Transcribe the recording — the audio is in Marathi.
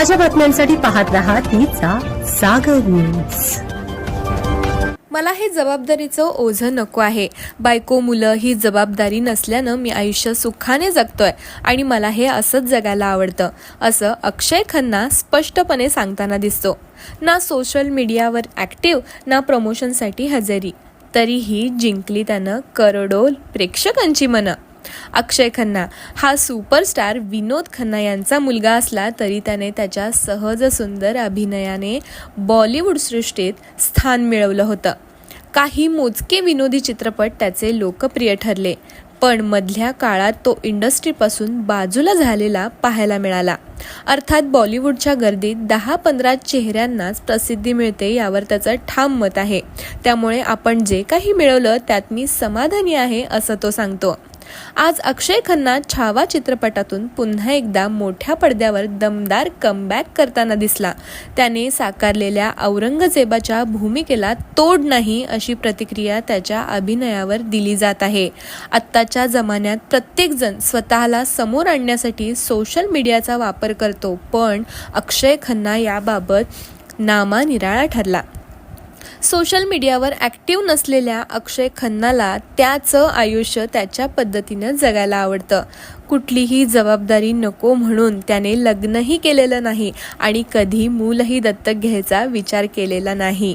ताज्या बातम्यांसाठी पाहत रहा तिचा सागर न्यूज मला हे जबाबदारीचं ओझं नको आहे. बायको मुलं ही जबाबदारी नसल्यानं मी आयुष्य सुखाने जगतोय आणि मला हे असंच जगायला आवडतं असं अक्षय खन्ना स्पष्टपणे सांगताना दिसतो. ना सोशल मीडियावर ॲक्टिव्ह ना प्रमोशनसाठी हजेरी. तरीही जिंकली त्यानं करोडो प्रेक्षकांची मनं. अक्षय खन्ना. हा सुपरस्टार विनोद खन्ना यांचा मुलगा असला तरी त्याने त्याच्या सहज सुंदर अभिनयाने बॉलिवूड सृष्टीत स्थान मिळवलं होतं. काही मोजके विनोदी चित्रपट त्याचे लोकप्रिय ठरले पण मधल्या काळात तो इंडस्ट्रीपासून बाजूला झालेला पाहायला मिळाला. अर्थात बॉलिवूडच्या गर्दीत दहा पंधरा चेहऱ्यांनाच प्रसिद्धी मिळते यावर त्याचं ठाम मत आहे. त्यामुळे आपण जे काही मिळवलं त्यात मी समाधानी आहे असं तो सांगतो. आज अक्षय खन्ना छावा चित्रपटातून पुन्हा एकदा मोठ्या पडद्यावर दमदार कमबॅक करताना दिसला. त्याने साकारलेल्या औरंगजेबाच्या भूमिकेला तोड नाही अशी प्रतिक्रिया त्याच्या अभिनयावर दिली जात आहे. आत्ताच्या जमान्यात प्रत्येकजण स्वतःला समोर आणण्यासाठी सोशल मीडियाचा वापर करतो पण अक्षय खन्ना याबाबत नामानिराळा ठरला. सोशल मीडियावर ॲक्टिव्ह नसलेल्या अक्षय खन्नाला त्याचं आयुष्य त्याच्या पद्धतीनं जगायला आवडतं. कुठलीही जबाबदारी नको म्हणून त्याने लग्नही केलेलं नाही आणि कधी मूलही दत्तक घ्यायचा विचार केलेला नाही.